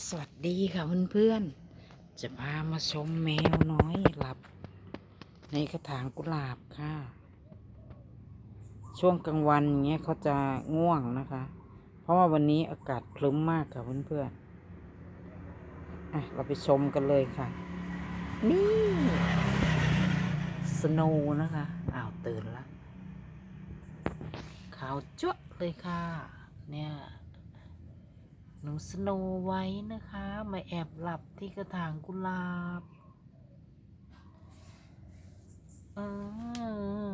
สวัสดีค่ะเพื่อนๆ จะพามาชมแมวน้อยหลับ ในกระถางกุหลาบค่ะ ช่วงกลางวันเงี้ยเขาจะง่วงนะคะ เพราะว่าวันนี้อากาศคลึ้มมากค่ะเพื่อนๆ อะ เราไปชมกันเลยค่ะ นี่สโนว์นะคะอ้าวตื่นละขาวจ้วเลยค่ะ เนี่ย หนูสโนไว้นะคะ มาแอบหลับที่กระถางกุหลาบเออ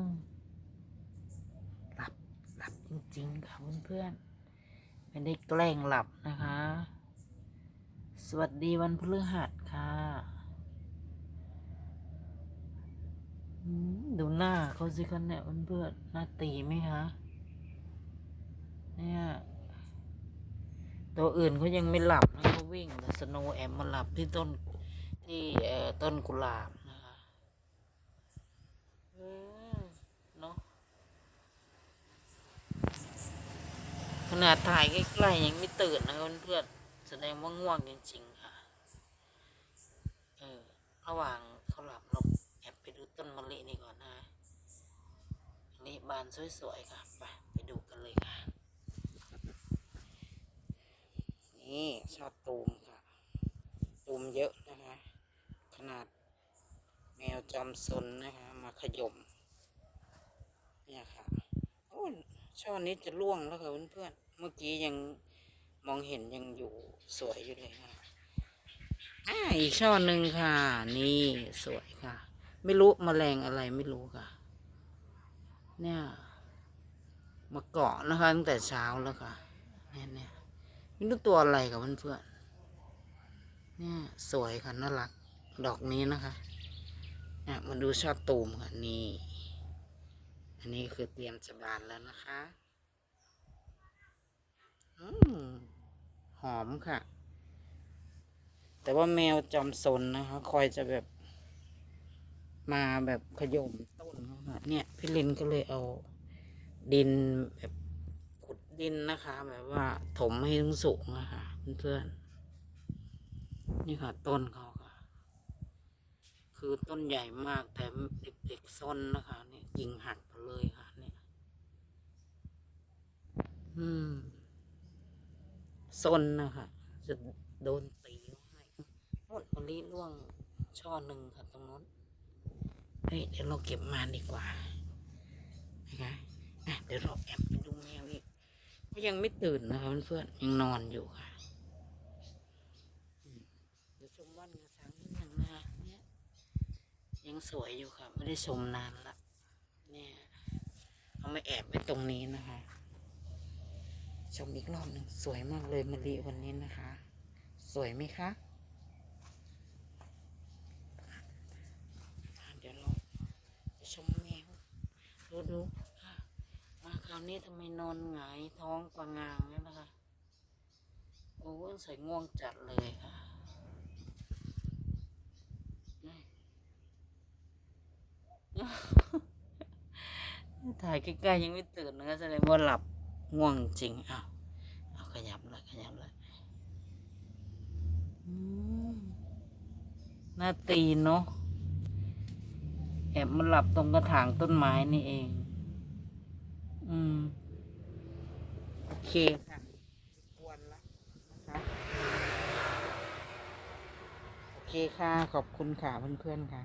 หลับหลับจริง ๆ ค่ะเพื่อนๆไม่ได้แกล้งหลับนะคะ สวัสดีวันพฤหัสค่ะดูหน้าเขาสิคะเนี่ยเพื่อนๆหน้าตีไหมคะเนี่ย ตัวอื่นเขายังไม่หลับนะเขาวิ่งแต่สโนแอมมาหลับที่ต้นที่เอ่อต้นกุหลาบนะคะเนาะขนาดถ่ายใกล้ๆยังไม่ตื่นนะเพื่อนๆแสดงว่าง่วงจริงๆค่ะเออระหว่างเขาหลับเราแอบไปดูต้นมะลินี่ก่อนนะมะลิบานสวยๆค่ะไปไปดูกันเลยค่ะ นี่ชอบตูมค่ะ ตูมเยอะนะคะ ขนาดแมวจอมซนนะคะ มาขยมเนี่ยค่ะโอ้ช่อนี้จะล่วงแล้วค่ะเพื่อนๆเมื่อกี้ยังมองเห็นยังอยู่สวยอยู่เลยค่ะอีกช่อหนึ่งค่ะ นี่สวยค่ะ ไม่รู้มแมลงอะไรไม่รู้ค่ะ เนี่ย มาเกาะนะคะตั้งแต่เช้าแล้วค่ะ ไม่รู้ตัวอะไรกับเพื่อนๆเนี่ยสวยค่ะน่ารัก ดอกนี้นะคะเนี่ยมาดูชอบตูมค่ะนี่ อันนี้คือเตรียมจะบานแล้วนะคะอืมหอมค่ะ แต่ว่าแมวจอมซนนะคะ คอยจะแบบมาแบบขยมต้นเขาค่ะเนี่ยพี่ลินก็เลยเอาดินแบบ ดินนะคะ แบบว่าถมให้สูงนะคะเพื่อนๆนี่ค่ะ ต้นเขาค่ะ คือต้นใหญ่มากแต่เด็กๆซนนะคะ เนี่ยยิงหักไปเลยค่ะ เนี่ย อืมซนนะคะ จะโดนตีให้หมดมะลิร่วงช่อหนึ่งค่ะตรงนู้นเฮ้ยเดี๋ยวเราเก็บมาดีกว่านะคะเดี๋ยวเราแอบไปดูแมว ยังไม่ตื่นนะคะเพื่อนๆยังนอนอยู่ค่ะอืมเดี๋ยวชมวันกระสังนิดหนึ่งนะคะเนี่ยยังสวยอยู่ค่ะ ไม่ได้ชมนานละเนี่ยเอามาแอบไว้ตรงนี้นะคะ ชมอีกรอบหนึ่งสวยมากเลยมะลิวันนี้นะคะ สวยไหมคะเดี๋ยวเราชมแมวดูดูาวนี้ทำไมนอนหงายท้องกวางงางเนี่นะคะ โอ้ยใส่ง่วงจัดเลยค่ะถ่ายใกล้ๆยังไม่ตื่นนะคะแสดงว่าหลับง่วงจริงอ้าวเอาขยับเลยขยับเลยอืมน่าตีนเนาะแอบมาหลับตรงกระถางต้นไม้นี่เอง อืม โอเคค่ะกวนละนะคะ โอเคค่ะ ขอบคุณค่ะเพื่อนๆค่ะ